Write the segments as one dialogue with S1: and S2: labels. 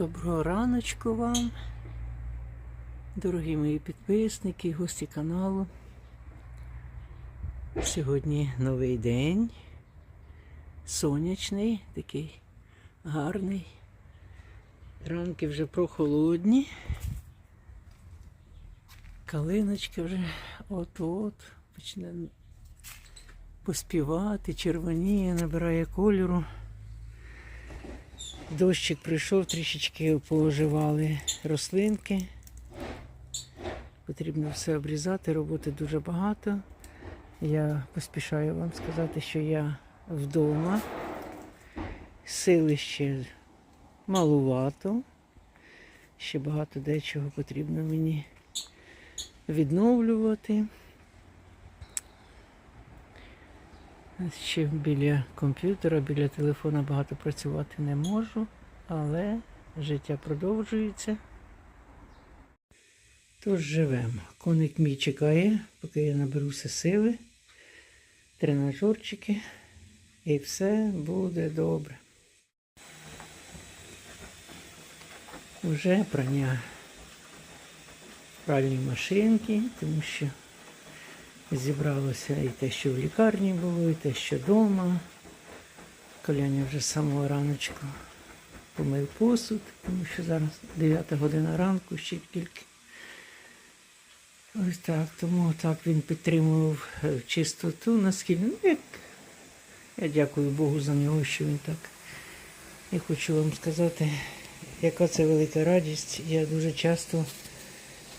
S1: Доброго раночку вам, дорогі мої підписники, гості каналу. Сьогодні новий день, сонячний, такий гарний. Ранки вже прохолодні. Калиночка вже от-от почне поспівати, червоніє, набирає кольору. Дощик прийшов, трішечки пооживали рослинки. Потрібно все обрізати, роботи дуже багато. Я поспішаю вам сказати, що я вдома. Сили ще малувато. Ще багато дечого потрібно мені відновлювати. Ще біля комп'ютера, біля телефона багато працювати не можу, але життя продовжується. Тож живемо. Коник мій чекає, поки я наберуся сили, тренажерчики, і все буде добре. Уже прання пральні машинки, тому що Зібралося і те, що в лікарні було, і те, що вдома. Коляня вже з самого раночку помив посуд, тому що зараз 9 година ранку ще тільки. Ось так, тому так він підтримував е, чистоту наскільки. Ну, як я дякую Богу за нього, що він так. І хочу вам сказати, яка це велика радість. Я дуже часто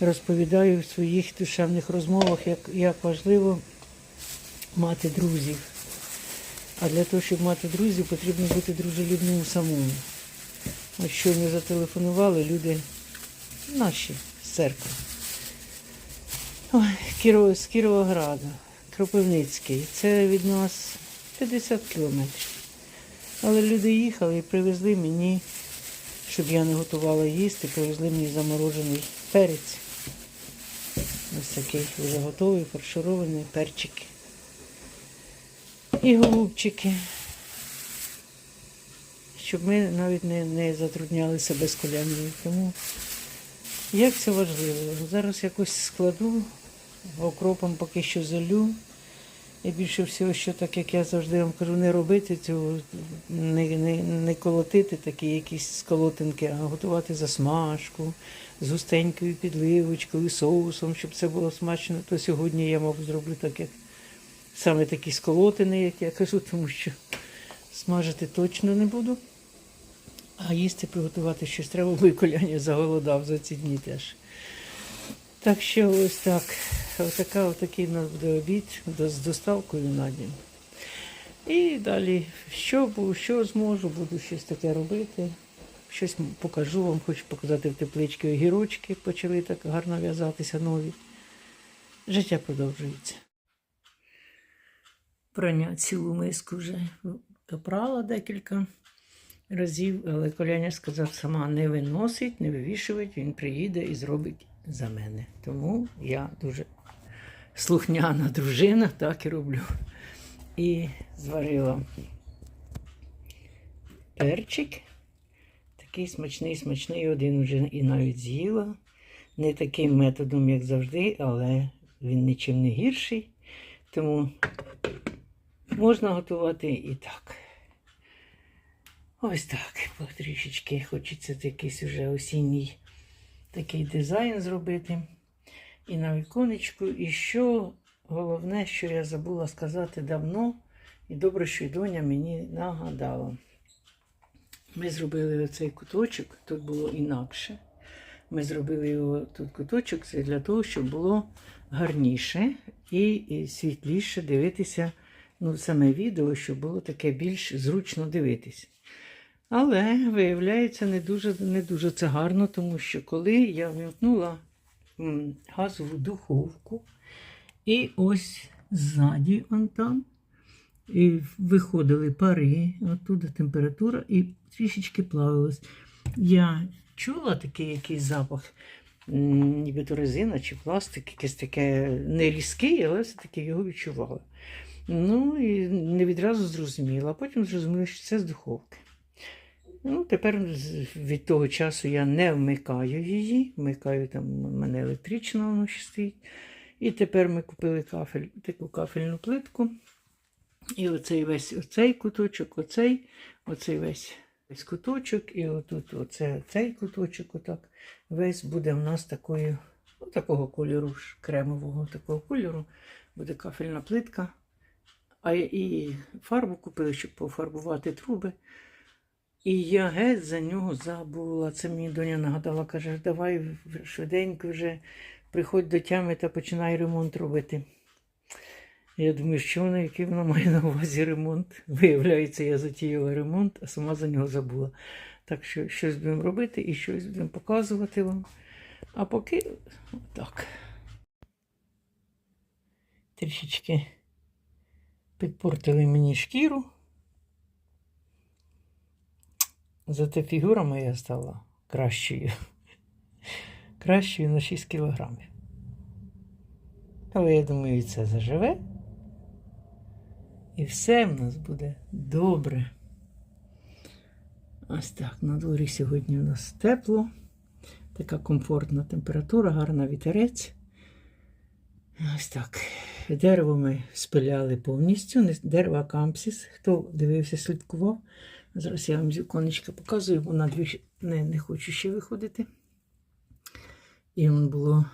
S1: розповідаю в своїх душевних розмовах, як, як важливо мати друзів. А для того, щоб мати друзів, потрібно бути дружелюбним самому. От що ми зателефонували, люди наші з церкви. Ой, з Кіровограда, Кропивницький. Це від нас 50 кілометрів. Але люди їхали і привезли мені, щоб я не готувала їсти, привезли мені заморожений перець. Ось такий вже готовий, фарширований перчики. І голубчики. Щоб ми навіть не, не затрудняли себе з коляною. Тому як це важливо. Зараз якось складу, окропом поки що залю. І більше всього, що так як я завжди вам кажу, не робити цього, не, не, не колотити такі якісь сколотинки, а готувати засмажку з густенькою підливочкою, соусом, щоб це було смачно, то сьогодні я, мабуть, зроблю так, як саме такі сколотини, як я кажу, тому що смажити точно не буду. А їсти приготувати щось треба, бо і коляння заголодав за ці дні теж. Так що ось так. Отака, отакий у нас буде обід з доставкою на дім. І далі, що, що зможу, буду щось таке робити. Щось покажу вам, хочу показати в теплички огірочки, почали так гарно в'язатися нові. Життя продовжується. Прання цілу миску вже допрала декілька разів, але Коляня сказав, сама не виносить, не вивішують, він приїде і зробить за мене. Тому я дуже слухняна дружина, так і роблю. І зварила перчик. Такий смачний, смачний, один вже і навіть з'їла. Не таким методом, як завжди, але він нічим не гірший. Тому можна готувати і так. Ось так. Трішечки хочеться якийсь уже осінній такий дизайн зробити. І на віконечку. І що головне, що я забула сказати давно, і добре, що й доня мені нагадала. Ми зробили оцей куточок, тут було інакше. Ми зробили його тут куточок, це для того, щоб було гарніше і, світліше дивитися ну, саме відео, щоб було таке більш зручно дивитися. Але, виявляється, не дуже, не дуже це гарно, тому що коли я вимкнула м, газову духовку, і ось ззаді он там і виходили пари, оттуда температура, і трішечки плавилось. Я чула такий якийсь запах, м, нібито резина чи пластик, якесь таке не різкий, але все-таки його відчувала. Ну і не відразу зрозуміла, а потім зрозуміла, що це з духовки. Ну, тепер від того часу я не вмикаю її. Вмикаю там у мене електрично воно ще стоїть. І тепер ми купили кафель, таку кафельну плитку. І оцей весь оцей куточок, оцей, оцей весь, весь куточок, і отут оце, цей куточок, отак, весь буде в нас такою, ну, такого кольору, кремового такого кольору. Буде кафельна плитка. А і фарбу купили, щоб пофарбувати труби. І я геть за нього забула. Це мені доня нагадала, каже, давай швиденько вже приходь до тями та починай ремонт робити. Я думаю, що вона, який вона має на увазі ремонт. Виявляється, я затіяла ремонт, а сама за нього забула. Так що щось будемо робити і щось будемо показувати вам. А поки так. Трішечки підпортили мені шкіру. Зате фігура моя стала кращою. Кращою на 6 кілограмів. Але я думаю, і це заживе. І все в нас буде добре. Ось так, на дворі сьогодні у нас тепло. Така комфортна температура, гарна вітерець. Ось так. Дерево ми спиляли повністю. Не дерево, кампсіс. Хто дивився, слідкував. Зараз я вам з віконечка показую, бо на дві не, не хочу ще виходити. І он було,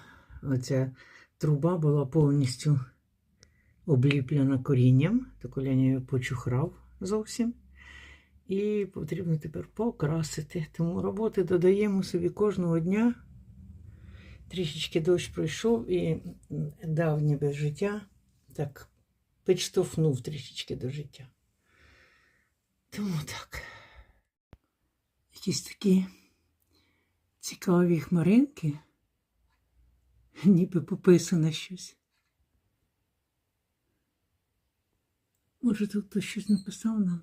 S1: оця труба була повністю обліплена корінням, то я почухрав зовсім. І потрібно тепер покрасити. Тому роботи додаємо собі кожного дня. Трішечки дощ пройшов і дав ніби життя, так підштовхнув трішечки до життя. Тому так. Якісь такі цікаві хмаринки, ніби пописане щось. Може, тут хтось щось написав нам?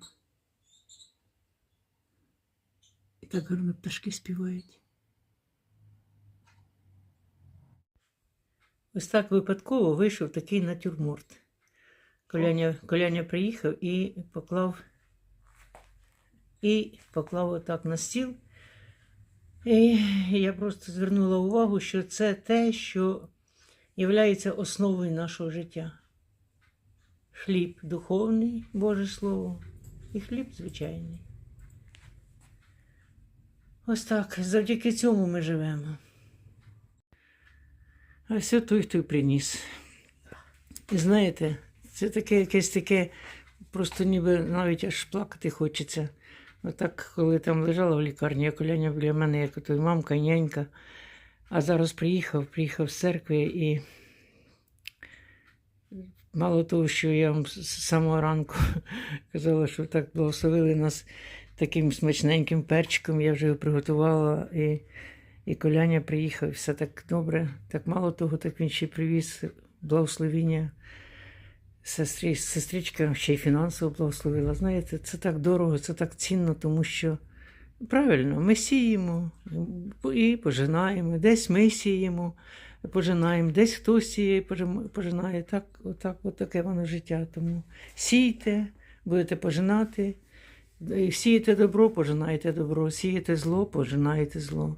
S1: І так гарно пташки співають. Ось так випадково вийшов такий натюрморт. Коляня, Коляня приїхав і поклав і поклав отак на стіл. І я просто звернула увагу, що це те, що є основою нашого життя. Хліб духовний, Боже Слово, і хліб звичайний. Ось так, завдяки цьому ми живемо. А все той, хто приніс. І знаєте, це таке якесь таке, просто ніби навіть аж плакати хочеться. Отак, коли там лежала в лікарні, я коляня біля мене, як той мамка, нянька. А зараз приїхав, приїхав з церкви і мало того, що я вам з самого ранку казала, що так благословили нас таким смачненьким перчиком, я вже його приготувала. І, і коляня приїхав, все так добре. Так мало того, так він ще привіз благословіння. Сестрі, сестричка ще й фінансово благословила. Знаєте, це так дорого, це так цінно, тому що правильно, ми сіємо і пожинаємо, десь ми сіємо, пожинаємо, десь хтось сіє, пожинає. Так, отак, от таке воно життя. Тому сійте, будете пожинати. Сієте добро, пожинаєте добро, сієте зло, пожинаєте зло.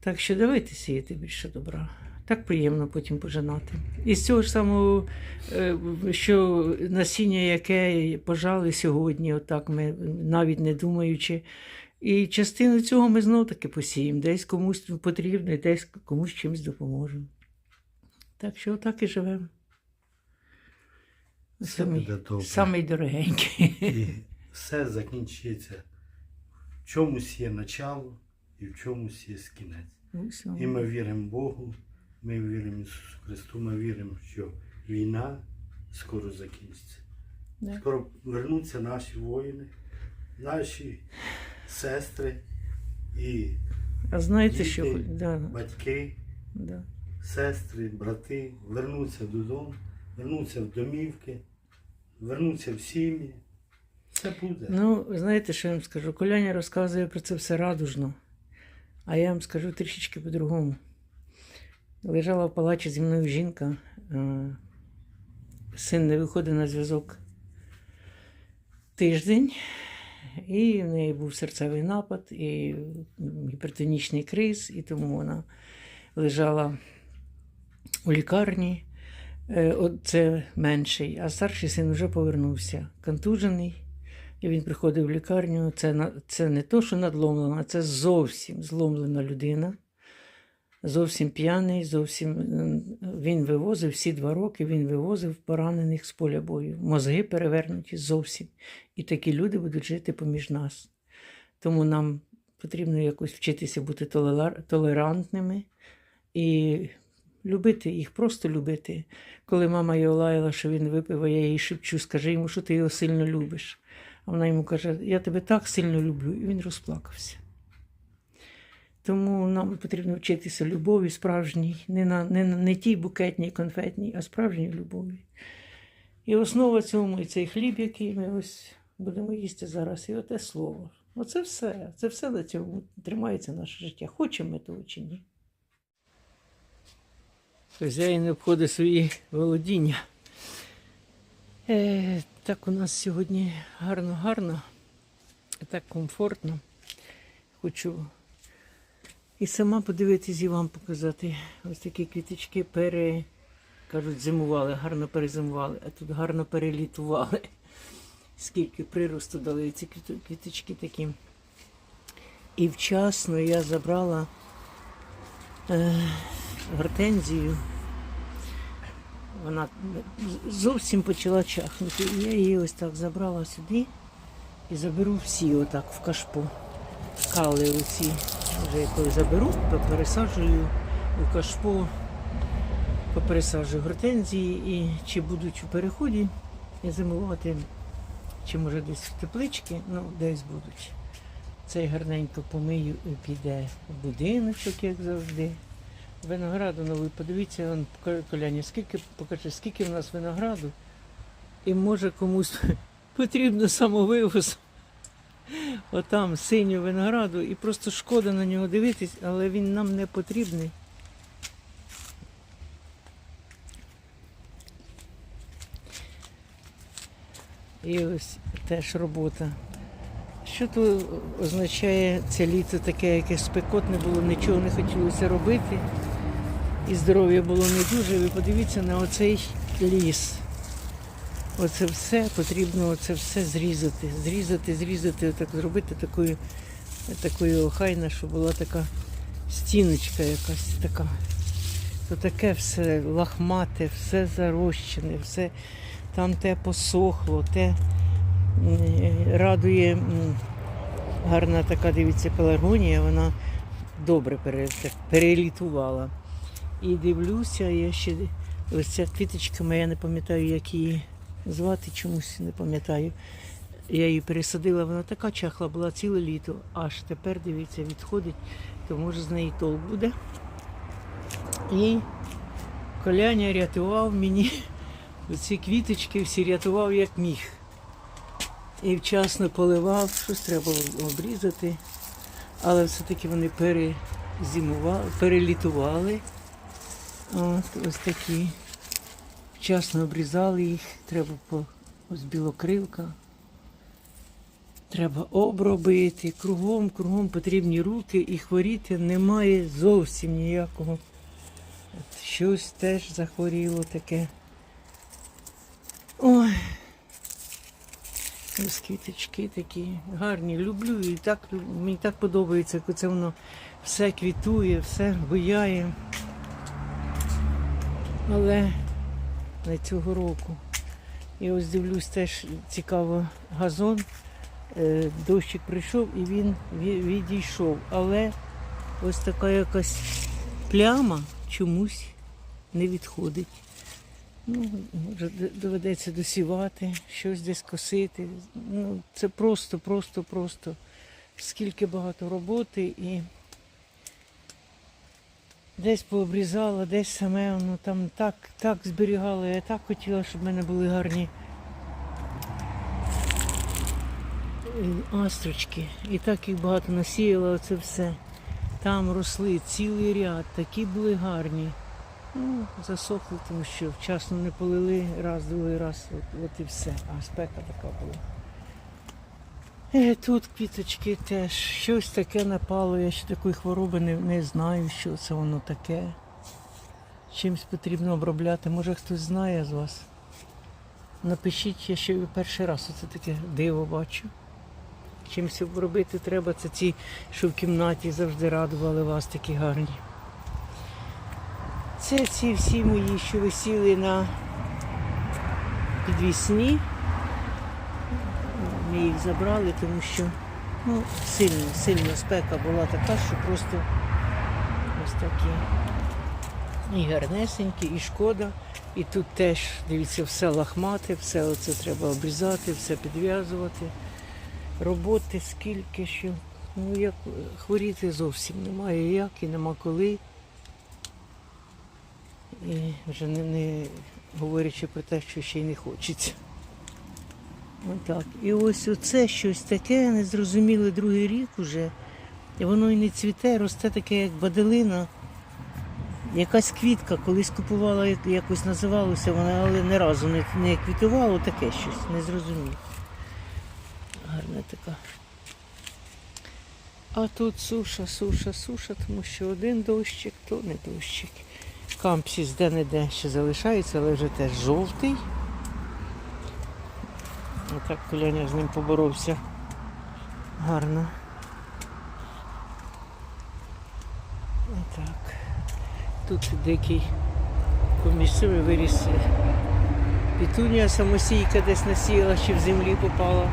S1: Так що давайте сіяти більше добра. Так приємно потім пожинати. І з цього ж самого, е, що насіння, яке пожали сьогодні, отак ми навіть не думаючи. І частину цього ми знов таки посіємо. Десь комусь потрібно, десь комусь чимось допоможемо. Так що отак і живемо. Самий, самий дорогенький.
S2: І все закінчиться. В чомусь є начало і в чомусь є кінець.
S1: Ну.
S2: І ми віримо Богу, ми віримо Ісусу Христу, ми віримо, що війна скоро закінчиться.
S1: Да.
S2: Скоро вернуться наші воїни, наші сестри і
S1: А знаєте, що да,
S2: батьки,
S1: да.
S2: сестри, брати вернуться додому, вернуться в домівки, вернуться в сім'ї. Це буде.
S1: Ну, знаєте, що я вам скажу? Коляня розказує про це все радужно, а я вам скажу трішечки по-другому. Лежала в палаті зі мною жінка, е, син не виходить на зв'язок тиждень. І в неї був серцевий напад, і гіпертонічний криз, і тому вона лежала у лікарні. Е, Це менший, а старший син вже повернувся. Контужений. І він приходив в лікарню. Це, це не то, що надломлена, це зовсім зломлена людина. Зовсім п'яний, зовсім він вивозив всі два роки, він вивозив поранених з поля бою. Мозги перевернуті зовсім. І такі люди будуть жити поміж нас. Тому нам потрібно якось вчитися бути толерантними і любити їх, просто любити. Коли мама його лаяла, що він випив, я їй шепчу, скажи йому, що ти його сильно любиш. А вона йому каже, я тебе так сильно люблю, і він розплакався. Тому нам потрібно вчитися любові справжній, не, на, не, не тій букетній, конфетній, а справжній любові. І основа цьому і цей хліб, який ми ось будемо їсти зараз, і оте слово. Оце все. Це все на цьому тримається наше життя. Хочемо ми того чи ні. Хазяїн обходить свої володіння. Е, так у нас сьогодні гарно-гарно, так комфортно. Хочу і сама подивитись і вам показати. Ось такі квіточки пере, кажуть, зимували, гарно перезимували, а тут гарно перелітували. Скільки приросту дали ці квіт- квіточки такі. І вчасно я забрала е, гортензію. Вона зовсім почала чахнути. І я її ось так забрала сюди і заберу всі отак в кашпо. Кали оці. Вже коли заберу, то у кашпо, попересаджую гортензії і чи будуть у переході зимувати, чи може десь в теплички, ну десь будуть. Цей гарненько помию і піде в будиночок, як завжди. Винограду новий, подивіться, он, Коляні, скільки, покажи, скільки в нас винограду. І може комусь потрібно самовивоз. Отам синю винограду, і просто шкода на нього дивитись, але він нам не потрібний. І ось теж робота. Що то означає це літо таке, яке спекотне було, нічого не хотілося робити. І здоров'я було не дуже. Ви подивіться на оцей ліс. Оце все потрібно оце все зрізати. Зрізати, зрізати, так зробити такою, такою охайна, щоб була така стіночка якась така. То таке все лахмате, все зарощене, все там те посохло, те радує гарна така, дивіться, пеларгонія, вона добре перелітувала. І дивлюся, я ще ось ця квіточка моя, не пам'ятаю, як її звати чомусь, не пам'ятаю. Я її пересадила, вона така чахла була ціле літо. Аж тепер, дивіться, відходить, то може з неї толк буде. І коляня рятував мені ці квіточки, всі рятував як міг. І вчасно поливав, щось треба обрізати. Але все-таки вони перезимували, перелітували. От, ось такі. Вчасно обрізали їх, треба по ось білокрилка. Треба обробити. Кругом, кругом потрібні руки і хворіти немає зовсім ніякого. От щось теж захворіло таке. Ой. Ось такі гарні. Люблю і так мені так подобається, коли це воно все квітує, все буяє. Але не цього року. І ось дивлюсь теж цікаво газон. Е, Дощик прийшов і він відійшов. Але ось така якась пляма чомусь не відходить. Ну, доведеться досівати, щось десь косити. Ну, це просто, просто, просто. Скільки багато роботи і десь пообрізала, десь саме воно там так, так зберігала. Я так хотіла, щоб в мене були гарні астрочки. І так їх багато насіяла, оце все. Там росли цілий ряд, такі були гарні. Ну, засохли, тому що вчасно не полили раз, другий раз, от, от і все. А спека така була. Е, Тут квіточки теж. Щось таке напало. Я ще такої хвороби не, не знаю, що це воно таке. Чимось потрібно обробляти. Може хтось знає з вас. Напишіть, я ще перший раз оце таке диво бачу. Чимось обробити треба. Це ці, що в кімнаті завжди радували вас такі гарні. Це ці всі мої, що висіли на підвісні. Ми їх забрали, тому що ну, сильно, сильно спека була така, що просто ось такі. І гарнесенькі, і шкода. І тут теж, дивіться, все лахмате, все оце треба обрізати, все підв'язувати. Роботи скільки що. Ну, як хворіти зовсім немає як і нема коли. І вже не, не говорячи про те, що ще й не хочеться. Отак. І ось оце щось таке, незрозуміле другий рік уже. І воно і не цвіте, росте таке, як баделина. Якась квітка, колись купувала, як- якось називалося, вона але не разу не, не квітувало, таке щось, незрозуміле. Гарна така. А тут суша, суша, суша, тому що один дощик, то не дощик. Кампсіс де-не-де ще залишається, але вже теж жовтий. Отак коляня з ним поборовся. Гарно. Отак. Тут дикий поміж виріс пітунія самосійка десь насіяла, чи в землі попала.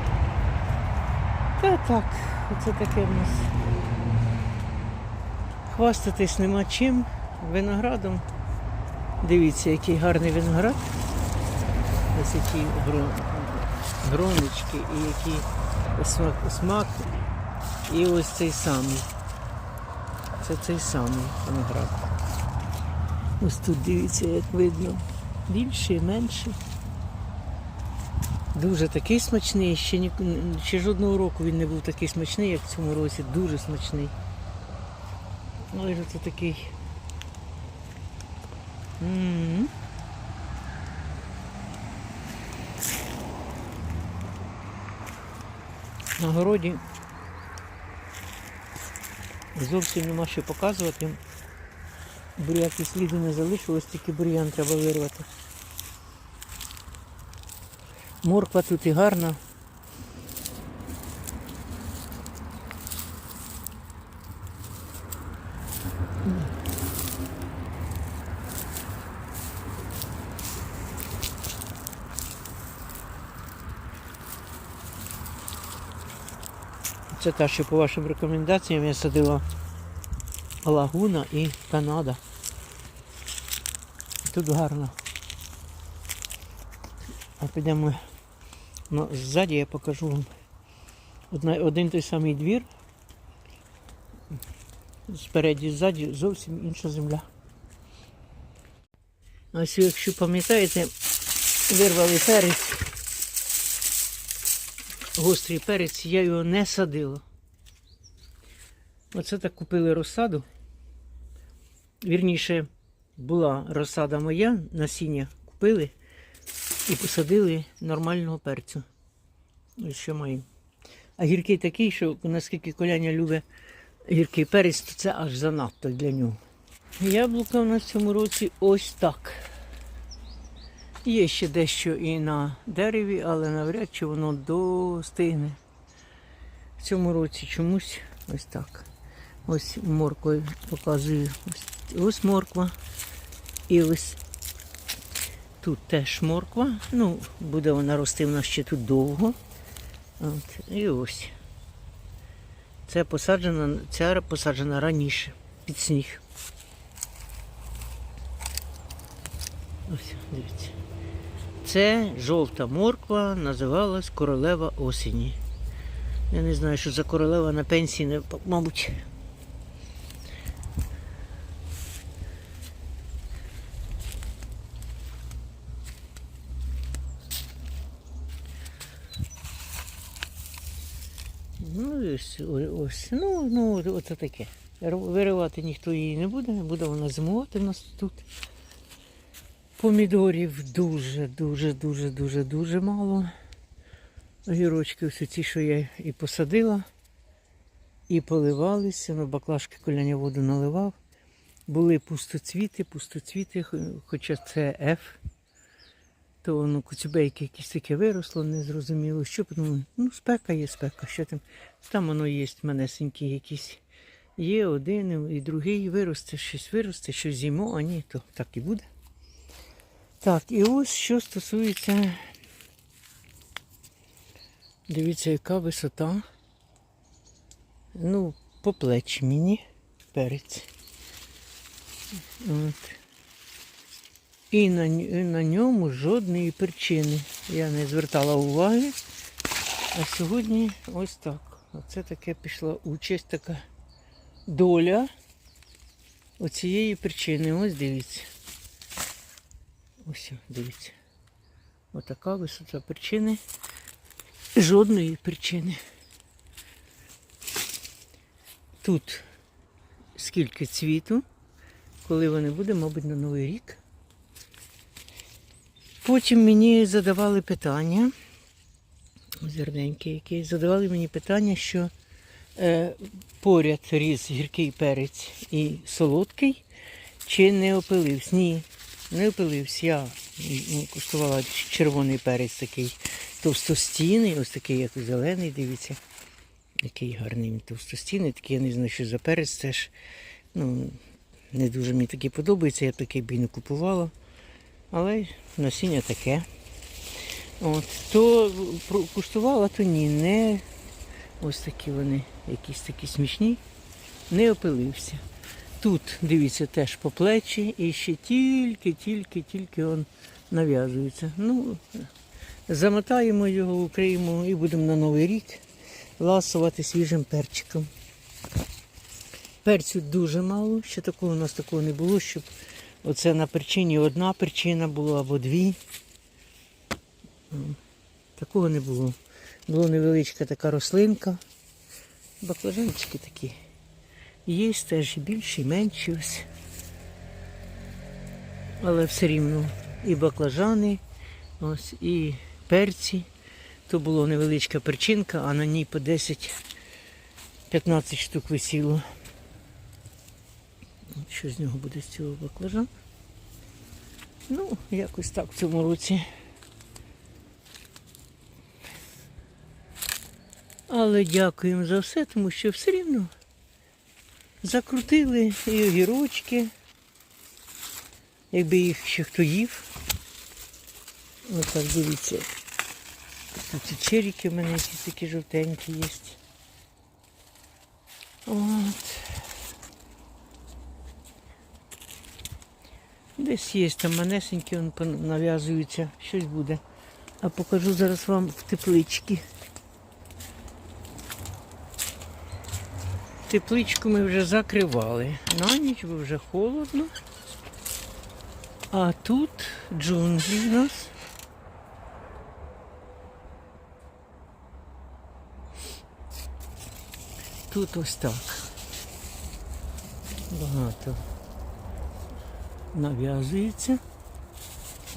S1: Та так, оце таке в нас. Хвастатись нема чим. Виноградом. Дивіться, який гарний виноград. Ось які гро- гроночки і який смак, смак. І ось цей самий. Це цей самий виноград. Ось тут дивіться, як видно. Більший, менший. Дуже такий смачний. Ще, ні, ще жодного року він не був такий смачний, як в цьому році. Дуже смачний. Але це такий. М. На городі зовсім нема що показувати. Буряки сліду не залишилось, тільки бур'ян треба вирвати. Морква тут і гарна. Це та, що по вашим рекомендаціям я садила Лагуна і Канада. Тут гарно. А підемо ну, ззаді, я покажу вам Одна, один той самий двір. Спереді, ззаді зовсім інша земля. Ось якщо пам'ятаєте, вирвали перець. Гострий перець, я його не садила. Оце так купили розсаду. Вірніше, була розсада моя, насіння купили і посадили нормального перцю. Ось що маємо. А гіркий такий, що наскільки коляня любить гіркий перець, то це аж занадто для нього. Яблука в нас в цьому році ось так. Є ще дещо і на дереві, але навряд чи воно достигне. В цьому році чомусь ось так. Ось морквою показую. Ось, ось морква. І ось тут теж морква. Ну, буде вона рости в нас ще тут довго. От, і ось. Це посаджена, ця посаджена раніше під сніг. Ось, дивіться. Це жовта морква, називалась королева осені. Я не знаю, що за королева на пенсії, не, мабуть. Ну, ось, ось. Ну, ну, оце таке. Виривати ніхто її не буде, буде вона зимувати в нас тут. Помідорів дуже, дуже, дуже, дуже, дуже мало. Огірочки ось ці, що я і посадила, і поливалися. Ну, баклажки коляня воду наливав. Були пустоцвіти, пустоцвіти, хоча це F. То воно куцюбейки якісь таке виросло, незрозуміло. Що подумали? Ну, спека є спека, що там. Там воно є манесенькі якісь. Є один і другий виросте, щось виросте, щось зимо, а ні, то так і буде. Так, і ось що стосується. Дивіться, яка висота. Ну, по плечі мені перець. От. І на, на ньому жодної причини. Я не звертала уваги. А сьогодні ось так. Оце таке пішла участь, така доля оцієї причини. Ось дивіться. Ось, дивіться. Отака висота причини. Жодної причини. Тут скільки цвіту, коли вони буде, мабуть, на Новий рік. Потім мені задавали питання, зерненькі які, задавали мені питання, що е, поряд ріс гіркий перець і солодкий, чи не опилився. Ні, не опилився. Я ну, куштувала червоний перець такий товстостійний, ось такий, як зелений, дивіться. Який гарний він товстостійний, такий, я не знаю, що за перець теж. Ну, не дуже мені такий подобається, я такий б і не купувала. Але насіння таке. От, то куштувала, то ні, не ось такі вони, якісь такі смішні, не опилився. Тут, дивіться, теж по плечі і ще тільки, тільки, тільки он нав'язується. Ну, замотаємо його, укриємо і будемо на Новий рік ласувати свіжим перчиком. Перцю дуже мало, ще такого у нас такого не було, щоб оце на причині одна причина була або дві. Такого не було. Була невеличка така рослинка. Баклажанчики такі. Є теж і більші, і менші ось. Але все рівно і баклажани, ось, і перці. То була невеличка перчинка, а на ній по 10-15 штук висіло. От Що з нього буде з цього баклажан? Ну, якось так в цьому році. Але дякуємо за все, тому що все рівно закрутили і огірочки, якби їх ще хто їв. Ось так дивіться. Тут і черіки в мене якісь такі жовтенькі є. От. Десь є там манесенькі, он пон- нав'язуються, щось буде. А покажу зараз вам в тепличці. Тепличку ми вже закривали. На ніч, бо вже холодно. А тут джунглі в нас. Тут ось так. Багато нав'язується.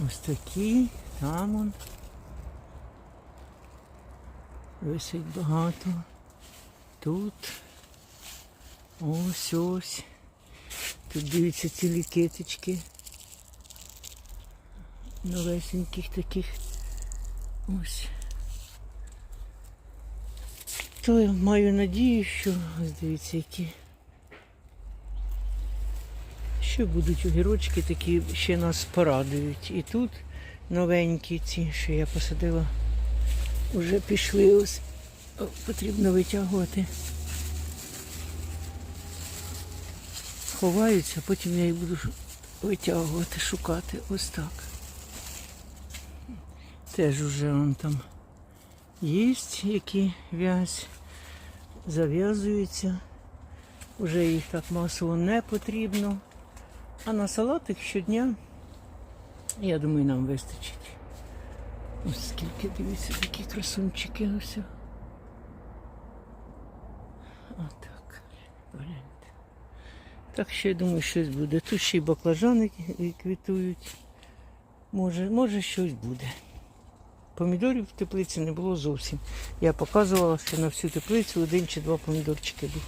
S1: Ось такі, там он. Висить багато. Тут. Ось ось. Тут дивіться цілі китички. Новесеньких таких. Ось. То я маю надію, що ось дивіться які. Що будуть огірочки такі ще нас порадують. І тут новенькі ці, що я посадила, вже пішли ось. Потрібно витягувати. Ховаються, потім я їх буду витягувати, шукати. Ось так. Теж уже вон там є, які в'язь, зав'язуються. Уже їх так масово не потрібно. А на салатик щодня, я думаю, нам вистачить. Ось скільки, дивіться, такі красунчики ось. Отак. Так що я думаю, щось буде. Тут ще й баклажани квітують. Може, може щось буде. помідорів в теплиці не було зовсім. Я показувала, що на всю теплицю один чи два помідорчики був.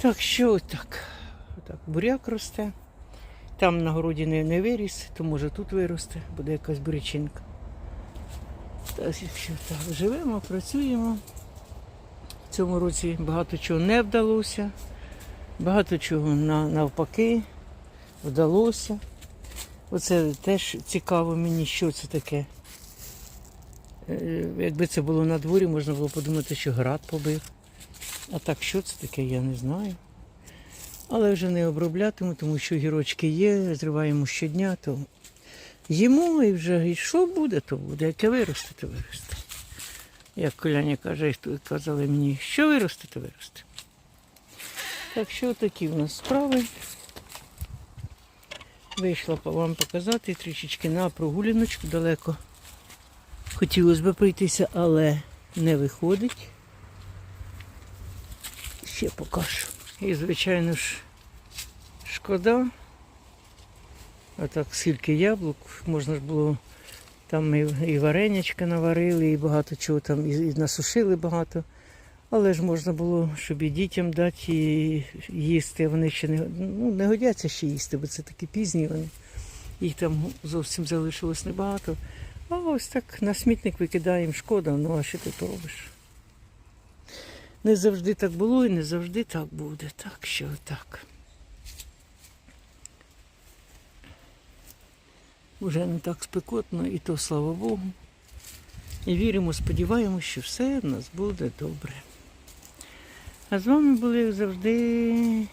S1: Так що отак. Отак. Буряк росте. Там на городі не, не виріс, то може тут виросте, буде якась бурячинка. Так, що так, живемо, працюємо. В цьому році багато чого не вдалося, багато чого навпаки вдалося. Оце теж цікаво мені, що це таке. Е, Якби це було на дворі, можна було подумати, що град побив. А так, що це таке, я не знаю. Але вже не оброблятиму, тому що гірочки є, зриваємо щодня, то їмо і вже і що буде, то буде. Яке виросте, то виросте. Як Коляня каже, казали мені, що виросте, то виросте. Так що такі в нас справи. Вийшла вам показати трішечки на прогуляночку далеко. Хотілося б пройтися, але не виходить. Ще покажу. І, звичайно ж, шкода. А так скільки яблук, можна ж було там і, варенячка наварили, і багато чого там, і насушили багато. Але ж можна було, щоб і дітям дати їсти. Вони ще не, ну, не годяться ще їсти, бо це такі пізні вони. Їх там зовсім залишилось небагато. А ось так на смітник викидаємо, шкода, ну а що ти поробиш? Не завжди так було і не завжди так буде. Так що так. Уже не так спекотно, і то слава Богу. І віримо, сподіваємося, що все в нас буде добре. А з вами були завжди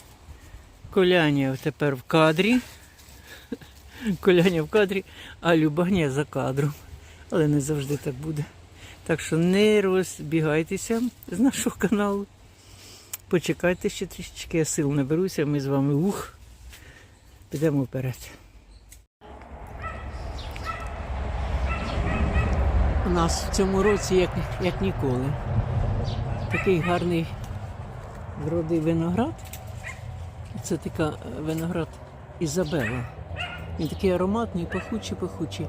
S1: Коляня тепер в кадрі. Коляня в кадрі, а Любаня за кадром. Але не завжди так буде. Так що не розбігайтеся з нашого каналу. Почекайте ще трішечки, я сил наберуся, ми з вами ух. Підемо вперед. У нас в цьому році, як, як ніколи, такий гарний вроди виноград. Це така е, виноград Ізабела. Він такий ароматний, пахучий, пахучий.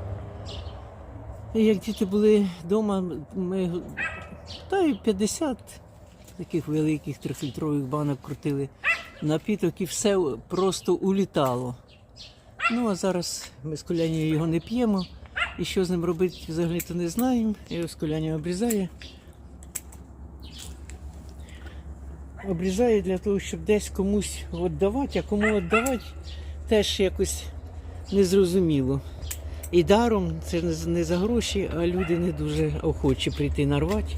S1: Як діти були вдома, ми та й 50 таких великих трьохлітрових банок крутили напіток і все просто улітало. Ну а зараз ми з Колянією його не п'ємо. І що з ним робити взагалі то не знаємо. І ось Коляня обрізає. Обрізає для того, щоб десь комусь віддавати, а кому віддавати теж якось незрозуміло. І даром це не за гроші, а люди не дуже охочі прийти нарвати.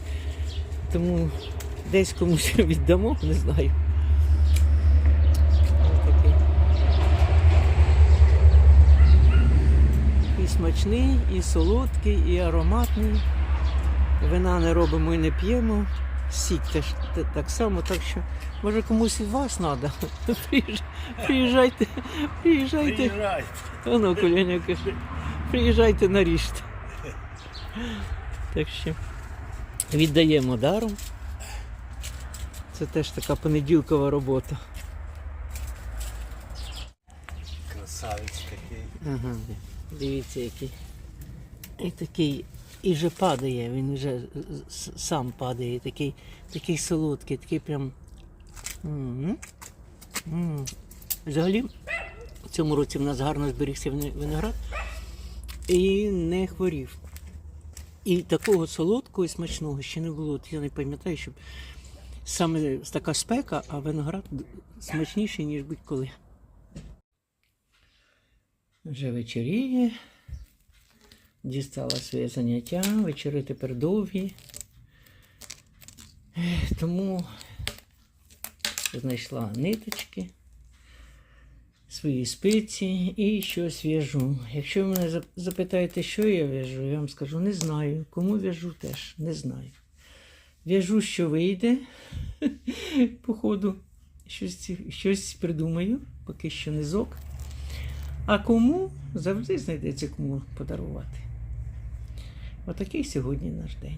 S1: Тому десь комусь віддамо, не знаю. І смачний, і солодкий, і ароматний. Вина не робимо і не п'ємо. Сік теж так само, так що може комусь із вас треба. Приїжджайте, приїжджайте. Воно коляня каже, приїжджайте наріжте. Так що віддаємо даром. Це теж така понеділкова робота.
S2: Красавець такий.
S1: Ага, дивіться, який. І такий, і вже падає, він вже сам падає, такий, такий солодкий, такий прям. Взагалі, в цьому році в нас гарно зберігся виноград і не хворів. І такого солодкого і смачного ще не було. От я не пам'ятаю, щоб саме така спека, а виноград смачніший, ніж будь-коли. Вже вечоріє. Дістала своє заняття. Вечори тепер довгі. Тому знайшла ниточки, свої спиці і щось в'яжу. Якщо ви мене запитаєте, що я в'яжу, я вам скажу, не знаю. Кому в'яжу теж не знаю. В'яжу, що вийде по ходу. Щось, щось придумаю, поки що низок. А кому завжди знайдеться кому подарувати. Отакий сьогодні наш день.